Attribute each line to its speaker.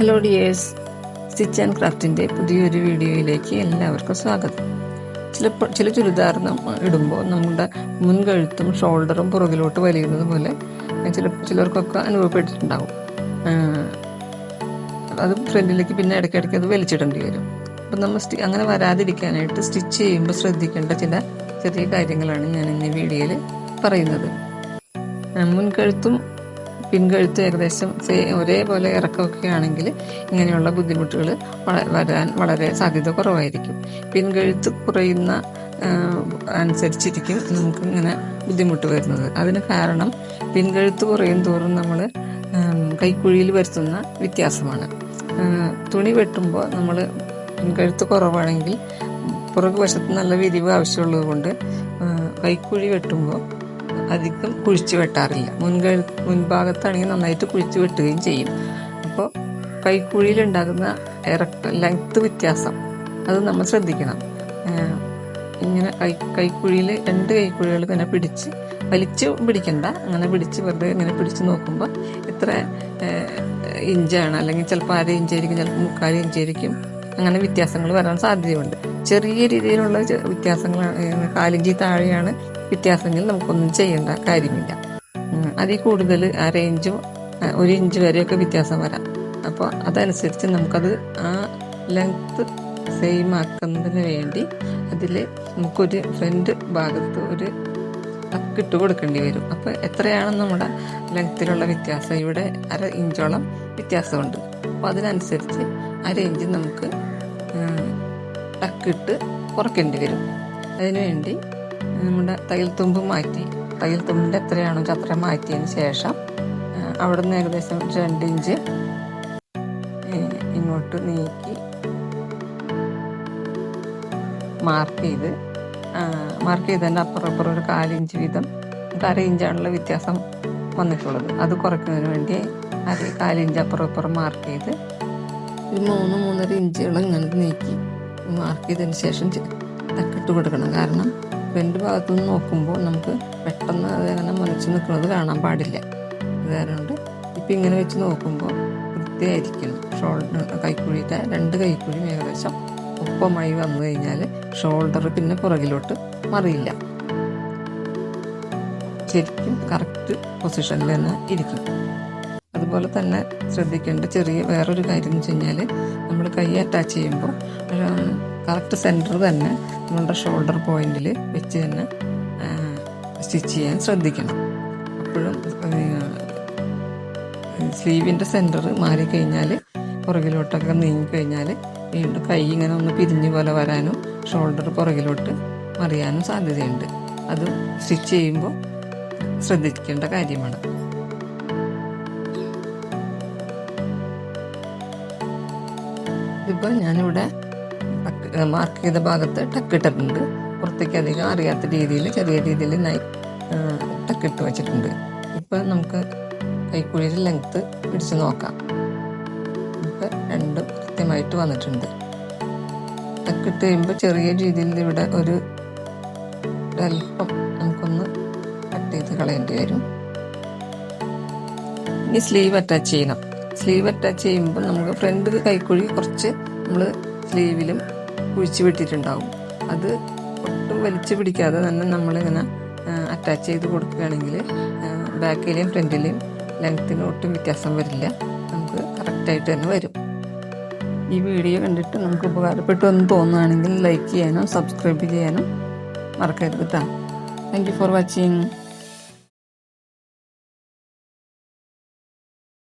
Speaker 1: Hello dears stitch and ക്രാഫ്റ്റിന്റെ പുതിയൊരു വീഡിയോയിലേക്ക് എല്ലാവർക്കും സ്വാഗതം. ചിലപ്പോൾ ചില ചുരിദാർ ഇടുമ്പോൾ നമ്മുടെ മുൻകഴുത്തും ഷോൾഡറും പുറകിലോട്ട് വലിയുന്നത് പോലെ ചില ചിലർക്കൊക്കെ അനുഭവപ്പെട്ടിട്ടുണ്ടാകും അത് ഫ്രണ്ടിലേക്ക് പിന്നെ ഇടയ്ക്കിടയ്ക്ക് അത് വലിച്ചിടേണ്ടി വരും. അപ്പം നമ്മൾ സ്റ്റി അങ്ങനെ വരാതിരിക്കാനായിട്ട് സ്റ്റിച്ച് ചെയ്യുമ്പോൾ ശ്രദ്ധിക്കേണ്ട ചില ചെറിയ കാര്യങ്ങളാണ് ഞാൻ ഇന്ന് വീഡിയോയിൽ പറയുന്നത്. മുൻകഴുത്തും പിൻകഴുത്തും ഏകദേശം ഒരേപോലെ ഇറക്കമൊക്കെ ആണെങ്കിൽ ഇങ്ങനെയുള്ള ബുദ്ധിമുട്ടുകൾ വരാൻ വളരെ സാധ്യത കുറവായിരിക്കും. പിൻകഴുത്ത് കുറയുന്ന അനുസരിച്ചിരിക്കും നമുക്ക് ഇങ്ങനെ ബുദ്ധിമുട്ട് വരുന്നത്. അതിന് കാരണം പിൻകഴുത്ത് കുറയും തോറും നമ്മൾ കൈക്കുഴിയിൽ വരുത്തുന്ന വ്യത്യാസമാണ്. തുണി വെട്ടുമ്പോൾ നമ്മൾ പിൻകഴുത്ത് കുറവാണെങ്കിൽ പുറകു വശത്ത് നല്ല വിരിവ് ആവശ്യമുള്ളത് കൊണ്ട് കൈക്കുഴി വെട്ടുമ്പോൾ അധികം കുഴിച്ചു വെട്ടാറില്ല. മുൻക മുൻഭാഗത്താണെങ്കിൽ നന്നായിട്ട് കുഴിച്ചു വെട്ടുകയും ചെയ്യും. അപ്പോൾ കൈക്കുഴിയിലുണ്ടാകുന്ന ഇറക്ക ലെങ്ത്ത് വ്യത്യാസം അത് നമ്മൾ ശ്രദ്ധിക്കണം. ഇങ്ങനെ കൈ കൈക്കുഴിയിൽ രണ്ട് കൈക്കുഴികൾ ഇങ്ങനെ പിടിച്ച് വലിച്ചു പിടിക്കണ്ട. അങ്ങനെ പിടിച്ച് വെറുതെ ഇങ്ങനെ പിടിച്ച് നോക്കുമ്പോൾ ഇത്ര ഇഞ്ചാണ്. അല്ലെങ്കിൽ ചിലപ്പോൾ അര ഇഞ്ചായിരിക്കും ചിലപ്പോൾ മുക്കാൽ ഇഞ്ചായിരിക്കും. അങ്ങനെ വ്യത്യാസങ്ങൾ വരാൻ സാധ്യതയുണ്ട്. ചെറിയ രീതിയിലുള്ള വ്യത്യാസങ്ങൾ കാലിഞ്ചി താഴെയാണ് വ്യത്യാസമെങ്കിൽ നമുക്കൊന്നും ചെയ്യേണ്ട കാര്യമില്ല. അതിൽ കൂടുതൽ അര ഇഞ്ചും ഒരു ഇഞ്ച് വരെയൊക്കെ വ്യത്യാസം വരാം. അപ്പോൾ അതനുസരിച്ച് നമുക്കത് ആ ലെങ്ത്ത് സെയിം ആക്കുന്നതിന് വേണ്ടി അതിൽ നമുക്കൊരു ഫ്രണ്ട് ഭാഗത്ത് ഒരു ഇട്ട് കൊടുക്കേണ്ടി വരും. അപ്പോൾ എത്രയാണ് നമ്മുടെ ലെങ്ത്തിലുള്ള വ്യത്യാസം? ഇവിടെ അര ഇഞ്ചോളം വ്യത്യാസമുണ്ട്. അപ്പോൾ അതിനനുസരിച്ച് അര ഇഞ്ച് നമുക്ക് ടക്കിട്ട് കുറയ്ക്കേണ്ടി വരും. അതിനുവേണ്ടി നമ്മുടെ തയ്യൽ തുമ്പ് മാറ്റി. തയ്യൽ തുമ്പിന്റെ എത്രയാണോ അത്ര മാറ്റിയതിന് ശേഷം അവിടെ നിന്ന് ഏകദേശം രണ്ട് ഇഞ്ച് ഇങ്ങോട്ട് നീക്കി മാർക്ക് ചെയ്ത് മാർക്ക് ചെയ്തതിന്റെ അപ്പുറം അപ്പുറം ഒരു കാലിഞ്ച് വീതം അര ഇഞ്ചാണുള്ള വ്യത്യാസം വന്നിട്ടുള്ളത്. അത് കുറയ്ക്കുന്നതിന് വേണ്ടി അര കാലിഞ്ച് അപ്പുറം അപ്പുറം മാർക്ക് ചെയ്ത് ഒരു മൂന്ന് മൂന്നര ഇഞ്ചുകൾ ഇങ്ങനെ നീക്കി. മാർക്ക് ചെയ്തതിന് ശേഷം തക്കിട്ട് കൊടുക്കണം. കാരണം രണ്ട് ഭാഗത്തു നിന്ന് നോക്കുമ്പോൾ നമുക്ക് പെട്ടെന്ന് അതങ്ങനെ മുനച്ച് നിൽക്കുന്നത് കാണാൻ പാടില്ല. അത് കാരണം ഇപ്പം ഇങ്ങനെ വെച്ച് നോക്കുമ്പോൾ വൃത്തിയായിരിക്കണം. ഷോൾഡർ കൈക്കുഴിയുടെ രണ്ട് കൈക്കുഴിയും ഏകദേശം ഒപ്പമായി വന്നു കഴിഞ്ഞാൽ ഷോൾഡർ പിന്നെ പുറകിലോട്ട് മറിയില്ല. ശരിക്കും കറക്റ്റ് പൊസിഷനിൽ തന്നെ ഇരിക്കും. അതുപോലെ തന്നെ ശ്രദ്ധിക്കേണ്ട ചെറിയ വേറൊരു കാര്യം എന്ന് വെച്ച് കഴിഞ്ഞാൽ നമ്മൾ കൈ അറ്റാച്ച് ചെയ്യുമ്പോൾ കറക്റ്റ് സെന്റർ തന്നെ നമ്മളുടെ ഷോൾഡർ പോയിന്റിൽ വെച്ച് തന്നെ സ്റ്റിച്ച് ചെയ്യാൻ ശ്രദ്ധിക്കണം. അപ്പോഴും സ്ലീവിന്റെ സെന്റർ മാറിക്കഴിഞ്ഞാൽ പുറകിലോട്ടൊക്കെ നീങ്ങിക്കഴിഞ്ഞാൽ വീണ്ടും കൈ ഇങ്ങനെ ഒന്ന് പിരിഞ്ഞ് പോലെ വരാനും ഷോൾഡർ പുറകിലോട്ട് മറിയാനും സാധ്യതയുണ്ട്. അത് സ്റ്റിച്ച് ചെയ്യുമ്പോൾ ശ്രദ്ധിക്കേണ്ട കാര്യമാണ്. ഇതിപ്പോൾ ഞാനിവിടെ മാർക്ക് ചെയ്ത ഭാഗത്ത് ടക്കിട്ടിട്ടുണ്ട് പുറത്തേക്ക് അധികം അറിയാത്ത രീതിയിൽ ചെറിയ രീതിയിൽ നൈ ടക്കിട്ട് വെച്ചിട്ടുണ്ട്. ഇപ്പം നമുക്ക് കൈക്കുഴിയുടെ ലെങ്ത്ത് പിടിച്ച് നോക്കാം. ഇപ്പം രണ്ടും കൃത്യമായിട്ട് വന്നിട്ടുണ്ട്. ടക്കിട്ട് കഴിയുമ്പോൾ ചെറിയ രീതിയിൽ ഇവിടെ ഒരു അല്പം നമുക്കൊന്ന് കട്ട് ചെയ്ത് കളയേണ്ടി വരും. ഇനി സ്ലീവ് അറ്റാച്ച് ചെയ്യണം. സ്ലീവ് അറ്റാച്ച് ചെയ്യുമ്പോൾ നമുക്ക് ഫ്രണ്ട് കൈക്കുഴി കുറച്ച് നമ്മൾ സ്ലീവിലും കുഴിച്ച് വിട്ടിട്ടുണ്ടാവും അത് ഒട്ടും വലിച്ചു പിടിക്കാതെ തന്നെ നമ്മളിങ്ങനെ അറ്റാച്ച് ചെയ്ത് കൊടുക്കുകയാണെങ്കിൽ ബാക്കിലെയും ഫ്രണ്ടിലെയും ലെങ്ത്തിന് ഒട്ടും വ്യത്യാസം വരില്ല. നമുക്ക് കറക്റ്റായിട്ട് തന്നെ വരും. ഈ വീഡിയോ കണ്ടിട്ട് നമുക്ക് ഉപകാരപ്പെട്ടു എന്ന് തോന്നുകയാണെങ്കിൽ ലൈക്ക് ചെയ്യാനും സബ്സ്ക്രൈബ് ചെയ്യാനും മറക്കരുത് താങ്ക് യു ഫോർ വാച്ചിങ്